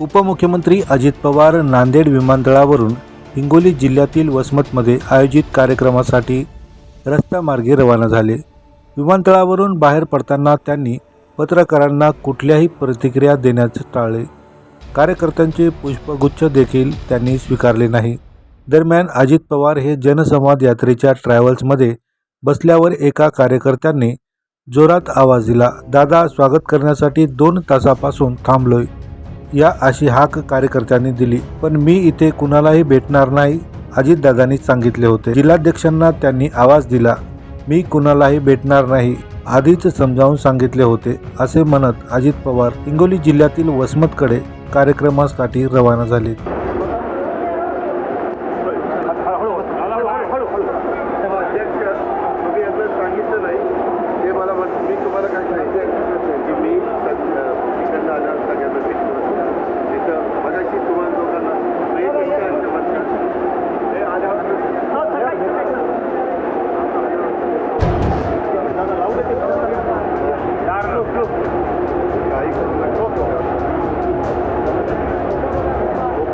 उपमुख्यमंत्री अजित पवार नांदेड विमानतळावरून हिंगोली जिल्ह्यातील वसमतमध्ये आयोजित कार्यक्रमासाठी रस्त्यामार्गे रवाना झाले. विमानतळावरून बाहेर पडताना त्यांनी पत्रकारांना कुठल्याही प्रतिक्रिया देण्याचे टाळले कार्यकर्त्यांचे पुष्पगुच्छ देखील त्यांनी स्वीकारले नाही. दरम्यान अजित पवार हे जनसंवाद यात्रेच्या ट्रॅव्हल्समध्ये बसल्यावर एका कार्यकर्त्यांनी जोरात आवाज दिला दादा स्वागत करण्यासाठी दोन तासापासून थांबलोय. या अशी हाक कार्यकर्त्यांनी दिली. पण मी इथे कुणालाही भेटणार नाही अजितदादांनी सांगितले होते. जिल्हाध्यक्षांना त्यांनी आवाज दिला मी कुणालाही भेटणार नाही आधीच समजावून सांगितले होते असे म्हणत अजित पवार हिंगोली जिल्ह्यातील वसमतकडे कार्यक्रमासाठी रवाना झाले. मला मी तुम्हाला काय सांगितलं